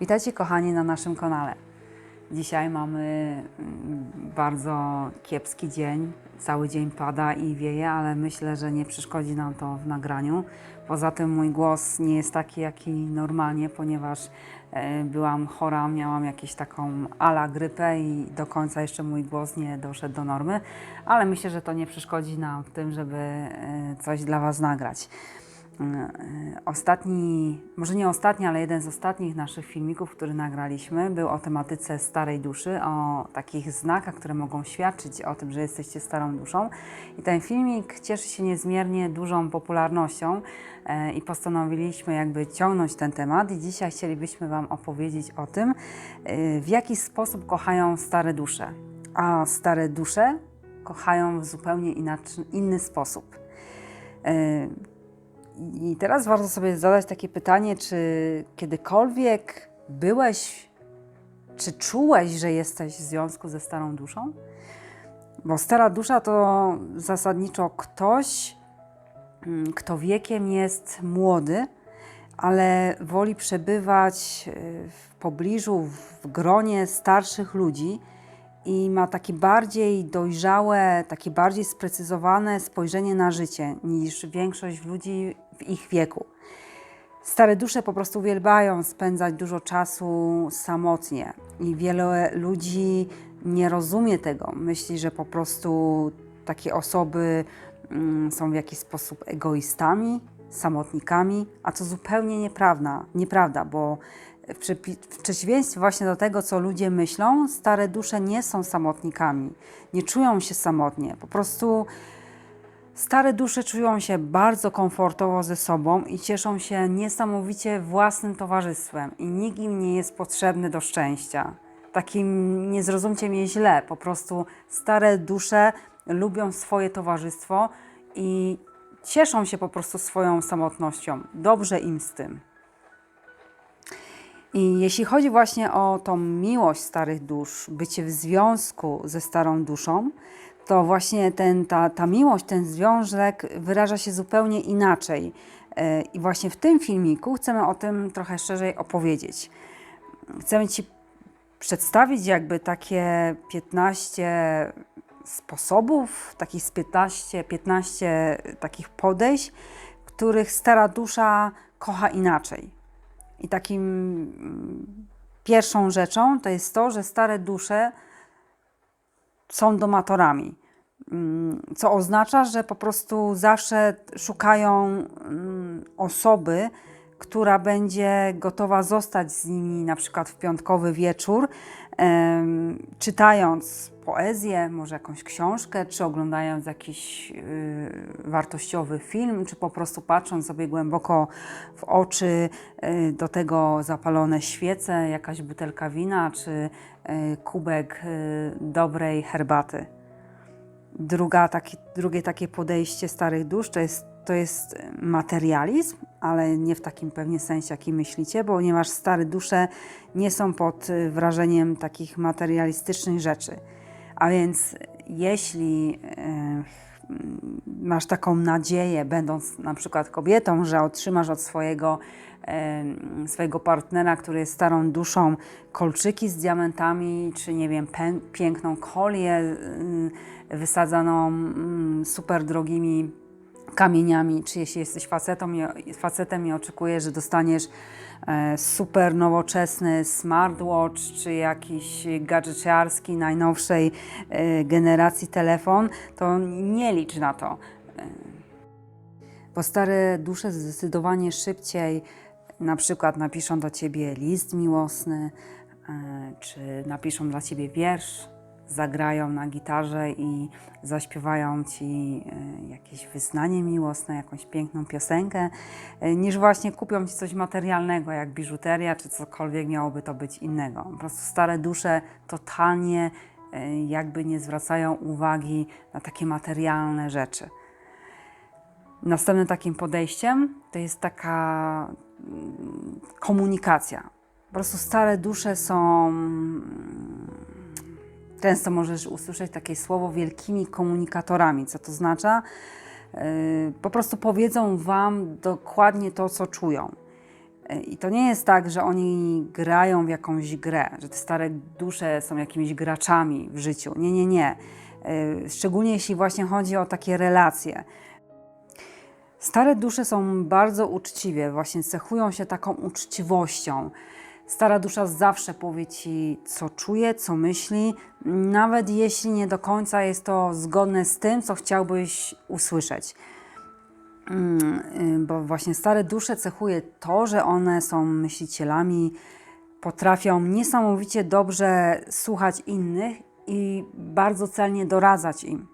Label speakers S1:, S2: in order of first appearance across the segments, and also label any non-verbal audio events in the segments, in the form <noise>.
S1: Witajcie kochani na naszym kanale. Dzisiaj mamy mm, bardzo kiepski dzień. Cały dzień pada i wieje, ale myślę, że nie przeszkodzi nam to w nagraniu. Poza tym mój głos nie jest taki, jaki normalnie, ponieważ e, byłam chora, miałam jakąś taką ala grypę i do końca jeszcze mój głos nie doszedł do normy, ale myślę, że to nie przeszkodzi nam w tym, żeby e, coś dla Was nagrać. E, Ostatni, może nie ostatni, ale jeden z ostatnich naszych filmików, który nagraliśmy, był o tematyce starej duszy, o takich znakach, które mogą świadczyć o tym, że jesteście starą duszą. I ten filmik cieszy się niezmiernie dużą popularnością e, i postanowiliśmy jakby ciągnąć ten temat i dzisiaj chcielibyśmy Wam opowiedzieć o tym, e, w jaki sposób kochają stare dusze. A stare dusze kochają w zupełnie inny sposób. I teraz warto sobie zadać takie pytanie, czy kiedykolwiek byłeś, czy czułeś, że jesteś w związku ze starą duszą? Bo stara dusza to zasadniczo ktoś, mm, kto wiekiem jest młody, ale woli przebywać y, w pobliżu, w gronie starszych ludzi i ma takie bardziej dojrzałe, takie bardziej sprecyzowane spojrzenie na życie niż większość ludzi w ich wieku. Stare dusze po prostu uwielbiają spędzać dużo czasu samotnie i wiele ludzi nie rozumie tego. Myśli, że po prostu takie osoby mm, są w jakiś sposób egoistami, samotnikami, a to zupełnie nieprawda, nieprawda bo w, w przeciwieństwie właśnie do tego, co ludzie myślą, stare dusze nie są samotnikami, nie czują się samotnie. Po prostu stare dusze czują się bardzo komfortowo ze sobą i cieszą się niesamowicie własnym towarzystwem i nikt im nie jest potrzebny do szczęścia. Takim nie zrozumcie mnie źle, po prostu stare dusze lubią swoje towarzystwo i cieszą się po prostu swoją samotnością. Dobrze im z tym. I jeśli chodzi właśnie o tą miłość starych dusz, bycie w związku ze starą duszą, to właśnie ten, ta, ta miłość, ten związek wyraża się zupełnie inaczej. E, I właśnie w tym filmiku chcemy o tym trochę szerzej opowiedzieć. Chcemy Ci przedstawić jakby takie 15 sposobów, takich z 15, 15 takich podejść, których stara dusza kocha inaczej. I takim mm, pierwszą rzeczą to jest to, że stare dusze są domatorami. Mm, Co oznacza, że po prostu zawsze szukają mm, osoby, która będzie gotowa zostać z nimi na przykład w piątkowy wieczór, czytając poezję, może jakąś książkę, czy oglądając jakiś y, wartościowy film, czy po prostu patrząc sobie głęboko w oczy, y, do tego zapalone świece, jakaś butelka wina, czy y, kubek dobrej herbaty. Druga, taki, drugie takie podejście starych dusz to jest, to jest materializm, ale nie w takim pewnie sensie, jaki myślicie, ponieważ stare dusze nie są pod y, wrażeniem takich materialistycznych rzeczy. A więc jeśli y, masz taką nadzieję, będąc na przykład kobietą, że otrzymasz od swojego, swojego partnera, który jest starą duszą, kolczyki z diamentami, czy nie wiem, piękną kolię y, wysadzaną mm, super drogimi kamieniami, czy jeśli jesteś facetem i, facetem i oczekujesz, że dostaniesz e, super nowoczesny smartwatch, czy jakiś gadżeciarski najnowszej e, generacji telefon, to nie licz na to. E, Bo stare dusze zdecydowanie szybciej na przykład napiszą do ciebie list miłosny, czy napiszą dla ciebie wiersz, zagrają na gitarze i zaśpiewają ci e, jakieś wyznanie miłosne, jakąś piękną piosenkę, e, niż właśnie kupią ci coś materialnego, jak biżuteria, czy cokolwiek miałoby to być innego. Po prostu stare dusze totalnie e, jakby nie zwracają uwagi na takie materialne rzeczy. Następnym takim podejściem to jest taka mm, komunikacja. Po prostu stare dusze są. Często możesz usłyszeć takie słowo wielkimi komunikatorami. Co to znaczy? Po prostu powiedzą Wam dokładnie to, co czują. E, I to nie jest tak, że oni grają w jakąś grę, że te stare dusze są jakimiś graczami w życiu. Nie, nie, nie. E, Szczególnie jeśli właśnie chodzi o takie relacje. Stare dusze są bardzo uczciwe, właśnie cechują się taką uczciwością. Stara dusza zawsze powie ci, co czuje, co myśli, nawet jeśli nie do końca jest to zgodne z tym, co chciałbyś usłyszeć. Mm, y, Bo właśnie stare dusze cechuje to, że one są myślicielami, potrafią niesamowicie dobrze słuchać innych i bardzo celnie doradzać im.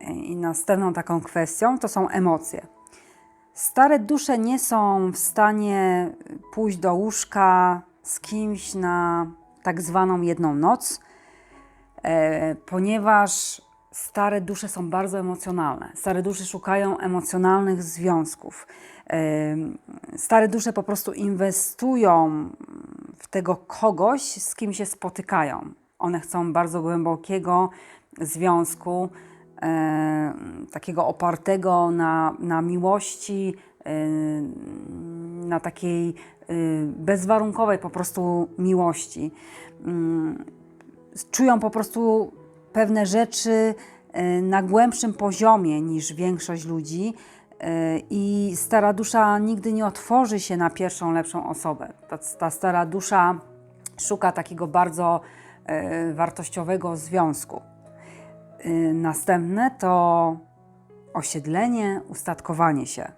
S1: I następną taką kwestią to są emocje. Stare dusze nie są w stanie pójść do łóżka z kimś na tak zwaną jedną noc, e, ponieważ stare dusze są bardzo emocjonalne. Stare dusze szukają emocjonalnych związków. E, Stare dusze po prostu inwestują w tego kogoś, z kim się spotykają. One chcą bardzo głębokiego związku, takiego opartego na, na miłości, na takiej bezwarunkowej po prostu miłości. Czują po prostu pewne rzeczy na głębszym poziomie niż większość ludzi. I stara dusza nigdy nie otworzy się na pierwszą, lepszą osobę. Ta, ta stara dusza szuka takiego bardzo wartościowego związku. Y, Następne to osiedlenie, ustatkowanie się.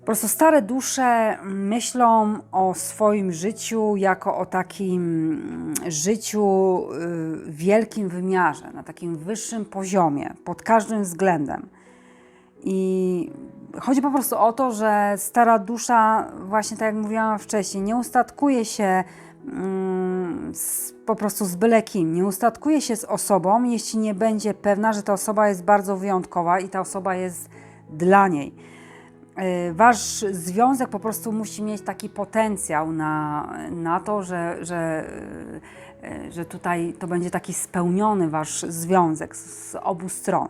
S1: Po prostu stare dusze myślą o swoim życiu jako o takim mm, życiu y, w wielkim wymiarze, na takim wyższym poziomie, pod każdym względem. I chodzi po prostu o to, że stara dusza, właśnie tak jak mówiłam wcześniej, nie ustatkuje się z, po prostu z byle kim. Nie ustatkuje się z osobą, jeśli nie będzie pewna, że ta osoba jest bardzo wyjątkowa i ta osoba jest dla niej. Y, Wasz związek po prostu musi mieć taki potencjał na, na to, że, że, y, że tutaj to będzie taki spełniony wasz związek z, z obu stron.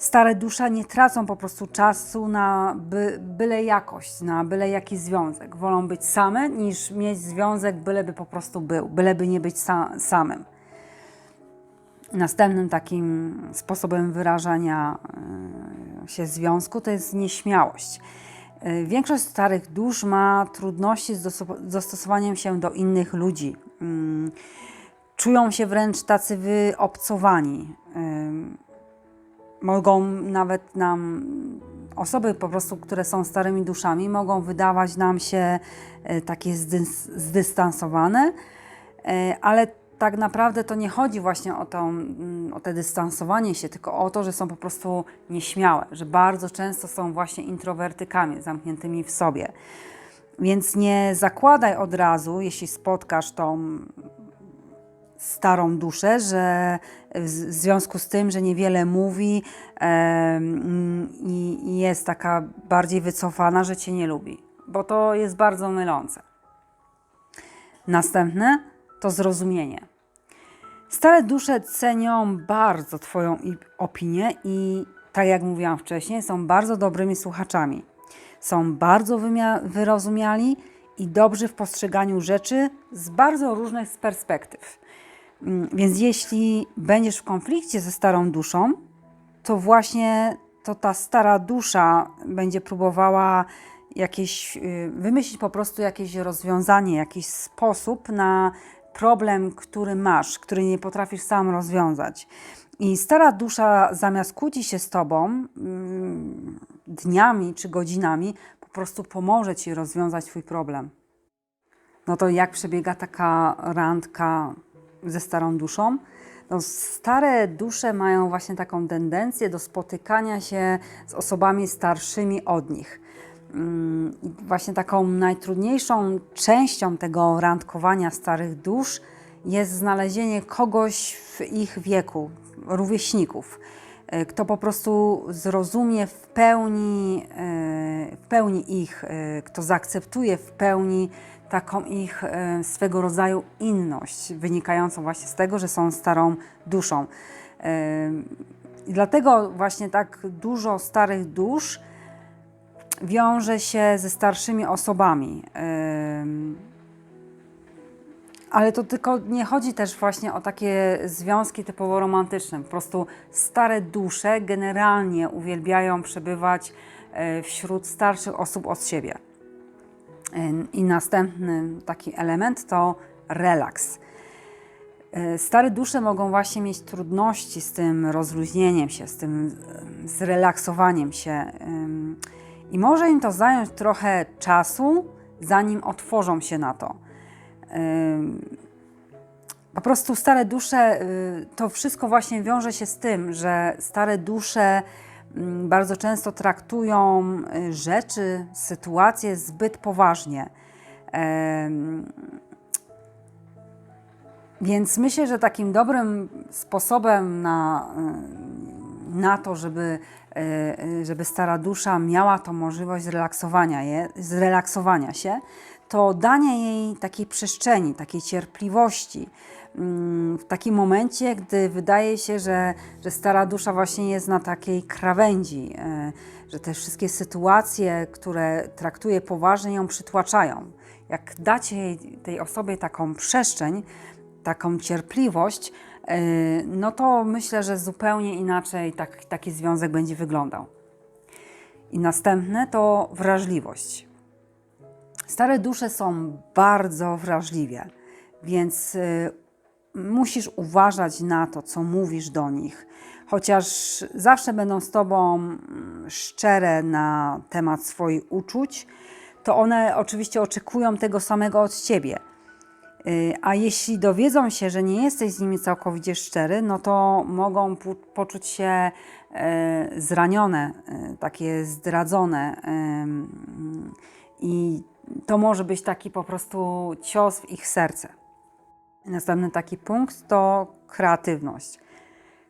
S1: Stare dusze nie tracą po prostu czasu na by, byle jakość, na byle jaki związek. Wolą być same niż mieć związek, byleby po prostu był, byleby nie być sa, samym. Następnym takim sposobem wyrażania e, się związku to jest nieśmiałość. E, Większość starych dusz ma trudności z dosto- dostosowaniem się do innych ludzi. Mm, Czują się wręcz tacy wyobcowani. Mogą nawet nam, osoby po prostu, które są starymi duszami, mogą wydawać nam się e, takie zdys- zdystansowane, e, ale tak naprawdę to nie chodzi właśnie o, tą, mm, o te dystansowanie się, tylko o to, że są po prostu nieśmiałe, że bardzo często są właśnie introwertykami, zamkniętymi w sobie. Więc nie zakładaj od razu, jeśli spotkasz tą starą duszę, że w związku z tym, że niewiele mówi i jest taka bardziej wycofana, że cię nie lubi, bo to jest bardzo mylące. Następne to zrozumienie. Stare dusze cenią bardzo Twoją opinię i, tak jak mówiłam wcześniej, są bardzo dobrymi słuchaczami. Są bardzo wyrozumiali i dobrzy w postrzeganiu rzeczy z bardzo różnych perspektyw. Mm, Więc jeśli będziesz w konflikcie ze starą duszą, to właśnie to ta stara dusza będzie próbowała jakieś, y, wymyślić po prostu jakieś rozwiązanie, jakiś sposób na problem, który masz, który nie potrafisz sam rozwiązać. I stara dusza zamiast kłócić się z tobą mm, dniami czy godzinami, po prostu pomoże ci rozwiązać twój problem. No to jak przebiega taka randka ze starą duszą? No, stare dusze mają właśnie taką tendencję do spotykania się z osobami starszymi od nich. Mm, Właśnie taką najtrudniejszą częścią tego randkowania starych dusz jest znalezienie kogoś w ich wieku, rówieśników, kto po prostu zrozumie w pełni, e, w pełni ich, e, kto zaakceptuje w pełni taką ich e, swego rodzaju inność, wynikającą właśnie z tego, że są starą duszą. E, I dlatego właśnie tak dużo starych dusz wiąże się ze starszymi osobami. Ale to tylko nie chodzi też właśnie o takie związki typowo romantyczne. Po prostu stare dusze generalnie uwielbiają przebywać e, wśród starszych osób od siebie. Ym, I następny taki element to relaks. E, Stare dusze mogą właśnie mieć trudności z tym rozluźnieniem się, z tym em, zrelaksowaniem się. I może im to zająć trochę czasu, zanim otworzą się na to. Po prostu stare dusze, y, to wszystko właśnie wiąże się z tym, że stare dusze mm, bardzo często traktują y, rzeczy, sytuacje zbyt poważnie. Więc myślę, że takim dobrym sposobem na, y, na to, żeby, żeby stara dusza miała tą możliwość zrelaksowania, je, zrelaksowania się, to danie jej takiej przestrzeni, takiej cierpliwości. mm, W takim momencie, gdy wydaje się, że, że stara dusza właśnie jest na takiej krawędzi, y, że te wszystkie sytuacje, które traktuje poważnie, ją przytłaczają. Jak dacie tej osobie taką przestrzeń, taką cierpliwość, yy, no to myślę, że zupełnie inaczej tak, taki związek będzie wyglądał. I następne to wrażliwość. Stare dusze są bardzo wrażliwe, więc y, musisz uważać na to, co mówisz do nich. Chociaż zawsze będą z tobą mm, szczere na temat swoich uczuć, to one oczywiście oczekują tego samego od ciebie. Y, A jeśli dowiedzą się, że nie jesteś z nimi całkowicie szczery, no to mogą poczuć się e, zranione, takie zdradzone. I to może być taki po prostu cios w ich serce. Następny taki punkt to kreatywność.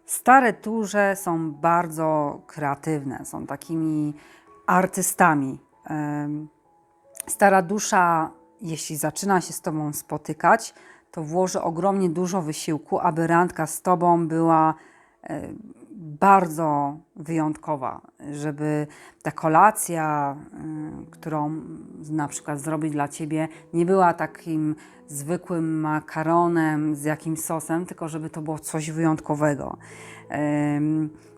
S1: Stare turze są bardzo kreatywne, są takimi artystami. Stara dusza, jeśli zaczyna się z Tobą spotykać, to włoży ogromnie dużo wysiłku, aby randka z Tobą była bardzo wyjątkowa, żeby ta kolacja, y, którą na przykład zrobi dla Ciebie, nie była takim zwykłym makaronem z jakimś sosem, tylko żeby to było coś wyjątkowego.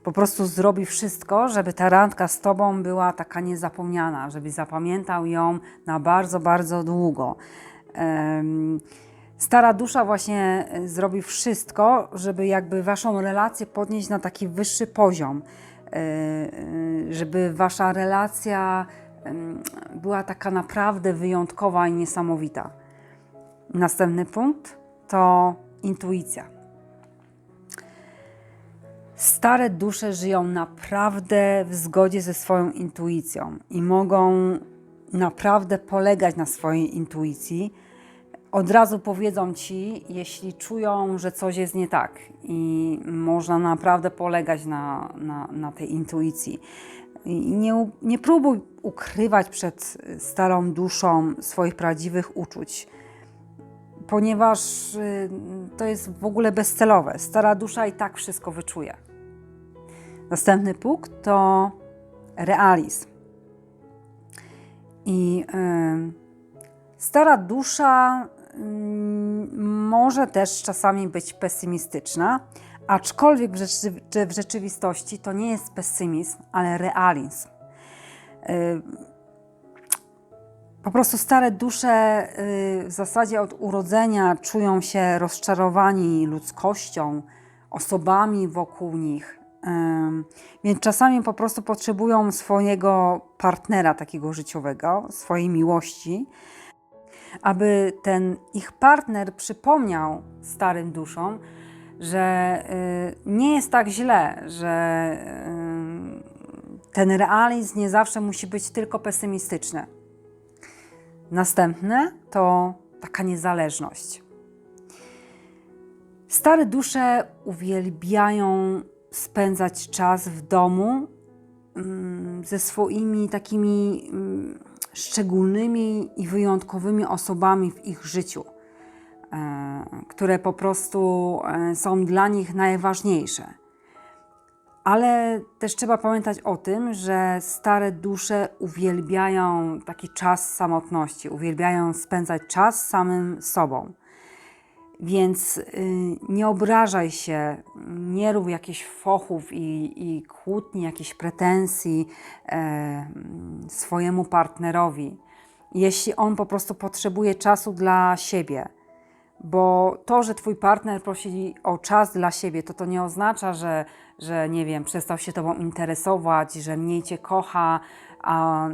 S1: Po prostu zrobi wszystko, żeby ta randka z Tobą była taka niezapomniana, żebyś zapamiętał ją na bardzo, bardzo długo. Stara dusza właśnie y, zrobi wszystko, żeby jakby waszą relację podnieść na taki wyższy poziom, y, y, żeby wasza relacja była taka naprawdę wyjątkowa i niesamowita. Następny punkt to intuicja. Stare dusze żyją naprawdę w zgodzie ze swoją intuicją i mogą naprawdę polegać na swojej intuicji. Od razu powiedzą ci, jeśli czują, że coś jest nie tak, i można naprawdę polegać na, na, na tej intuicji. I nie, nie próbuj ukrywać przed starą duszą swoich prawdziwych uczuć ponieważ y, to jest w ogóle bezcelowe. Stara dusza i tak wszystko wyczuje. Następny punkt to realizm. I y, stara dusza może też czasami być pesymistyczna, aczkolwiek w, rzeczywistości to nie jest pesymizm, ale realizm. Y, po prostu stare dusze y, w zasadzie od urodzenia czują się rozczarowani ludzkością, osobami wokół nich. Ym, Więc czasami po prostu potrzebują swojego partnera takiego życiowego, swojej miłości, aby ten ich partner przypomniał starym duszom, że y, nie jest tak źle, że y, ten realizm nie zawsze musi być tylko pesymistyczny. Następne to taka niezależność. Stare dusze uwielbiają spędzać czas w domu mm, ze swoimi takimi mm, szczególnymi i wyjątkowymi osobami w ich życiu, e, które po prostu e, są dla nich najważniejsze. Ale też trzeba pamiętać o tym, że stare dusze uwielbiają taki czas samotności, uwielbiają spędzać czas samym sobą. Więc y, nie obrażaj się, nie rób jakichś fochów i, i kłótni, jakichś pretensji e, swojemu partnerowi, jeśli on po prostu potrzebuje czasu dla siebie. Bo to, że twój partner prosi o czas dla siebie, to to nie oznacza, że, że nie wiem, przestał się tobą interesować, że mniej cię kocha, a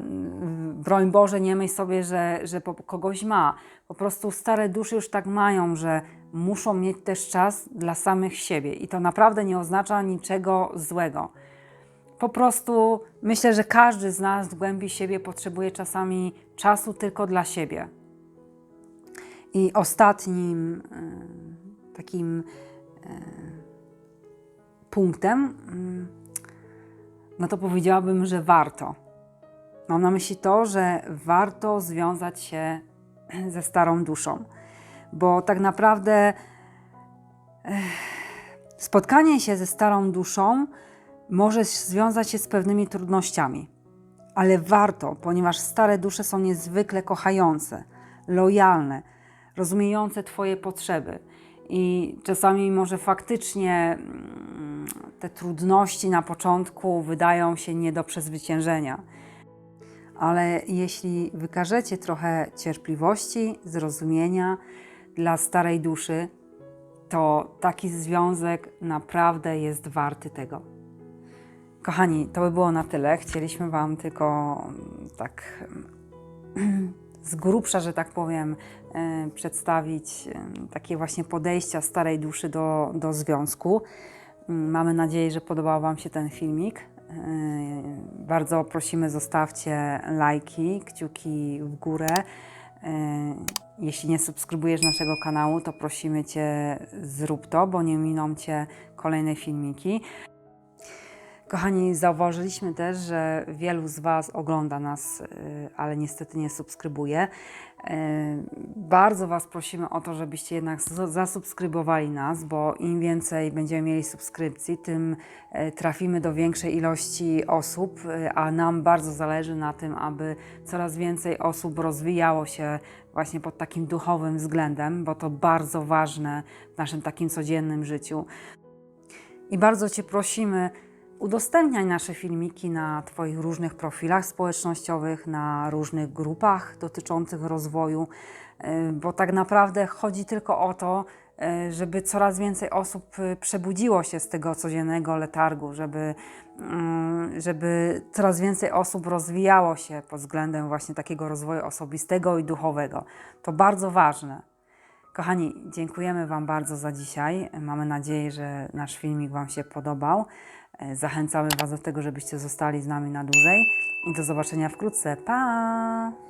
S1: broń Boże, nie myśl sobie, że, że kogoś ma. Po prostu stare dusze już tak mają, że muszą mieć też czas dla samych siebie i to naprawdę nie oznacza niczego złego. Po prostu myślę, że każdy z nas w głębi siebie potrzebuje czasami czasu tylko dla siebie. I ostatnim e, takim e, punktem, mm, no to powiedziałabym, że warto. Mam na myśli to, że warto związać się ze starą duszą, bo tak naprawdę eh, spotkanie się ze starą duszą może związać się z pewnymi trudnościami, ale warto, ponieważ stare dusze są niezwykle kochające, lojalne, rozumiejące Twoje potrzeby. I czasami może faktycznie mm, te trudności na początku wydają się nie do przezwyciężenia. Ale jeśli wykażecie trochę cierpliwości, zrozumienia dla starej duszy, to taki związek naprawdę jest warty tego. Kochani, to by było na tyle. Chcieliśmy Wam tylko mm, tak mm, <clears throat> z grubsza, że tak powiem, e, przedstawić takie właśnie podejścia starej duszy do, do związku. Mm, Mamy nadzieję, że podobał Wam się ten filmik. E, Bardzo prosimy, zostawcie lajki, kciuki w górę. E, Jeśli nie subskrybujesz naszego kanału, to prosimy Cię, zrób to, bo nie miną Cię kolejne filmiki. Kochani, zauważyliśmy też, że wielu z Was ogląda nas, y, ale niestety nie subskrybuje. Y, Bardzo Was prosimy o to, żebyście jednak zasubskrybowali nas, bo im więcej będziemy mieli subskrypcji, tym y, trafimy do większej ilości osób, a nam bardzo zależy na tym, aby coraz więcej osób rozwijało się właśnie pod takim duchowym względem, bo to bardzo ważne w naszym takim codziennym życiu. I bardzo Cię prosimy, udostępniaj nasze filmiki na Twoich różnych profilach społecznościowych, na różnych grupach dotyczących rozwoju, y, bo tak naprawdę chodzi tylko o to, y, żeby coraz więcej osób y, przebudziło się z tego codziennego letargu, żeby, mm, żeby coraz więcej osób rozwijało się pod względem właśnie takiego rozwoju osobistego i duchowego. To bardzo ważne. Kochani, dziękujemy Wam bardzo za dzisiaj. Mamy nadzieję, że nasz filmik Wam się podobał. E, Zachęcamy Was do tego, żebyście zostali z nami na dłużej i do zobaczenia wkrótce. Pa!